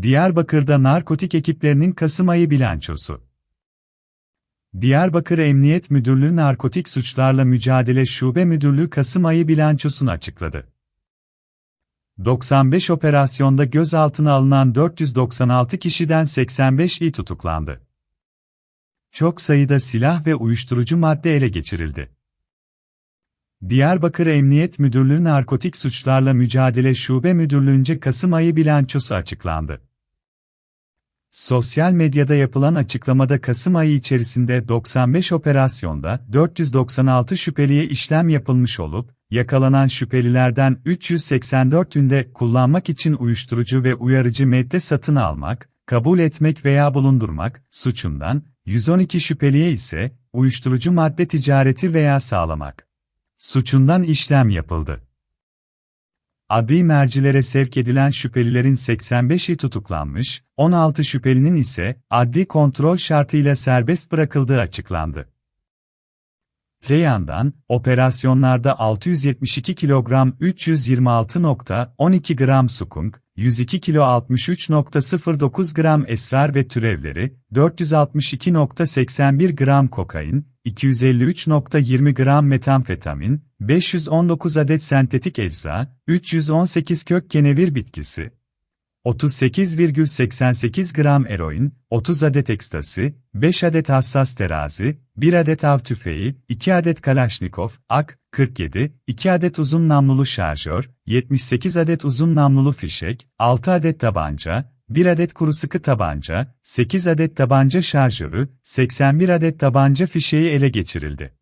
Diyarbakır'da narkotik ekiplerinin Kasım ayı bilançosu. Diyarbakır Emniyet Müdürlüğü Narkotik Suçlarla Mücadele Şube Müdürlüğü Kasım ayı bilançosunu açıkladı. 95 operasyonda gözaltına alınan 496 kişiden 85'i tutuklandı. Çok sayıda silah ve uyuşturucu madde ele geçirildi. Diyarbakır Emniyet Müdürlüğü Narkotik Suçlarla Mücadele Şube Müdürlüğü'nce Kasım ayı bilançosu açıklandı. Sosyal medyada yapılan açıklamada Kasım ayı içerisinde 95 operasyonda 496 şüpheliye işlem yapılmış olup, yakalanan şüphelilerden 384'ünde kullanmak için uyuşturucu ve uyarıcı madde satın almak, kabul etmek veya bulundurmak suçundan, 112 şüpheliye ise uyuşturucu madde ticareti veya sağlamak suçundan işlem yapıldı. Adli mercilere sevk edilen şüphelilerin 85'i tutuklanmış, 16 şüphelinin ise adli kontrol şartıyla serbest bırakıldığı açıklandı. Öte operasyonlarda 672 kilogram 326.12 gram sukunk, 102 kilo 63.09 gram esrar ve türevleri, 462.81 gram kokain, 253.20 gram metamfetamin, 519 adet sentetik ecza, 318 kök kenevir bitkisi, 38,88 gram eroin, 30 adet ekstasi, 5 adet hassas terazi, 1 adet av tüfeği, 2 adet kalaşnikov, ak, 47, 2 adet uzun namlulu şarjör, 78 adet uzun namlulu fişek, 6 adet tabanca, 1 adet kuru sıkı tabanca, 8 adet tabanca şarjörü, 81 adet tabanca fişeği ele geçirildi.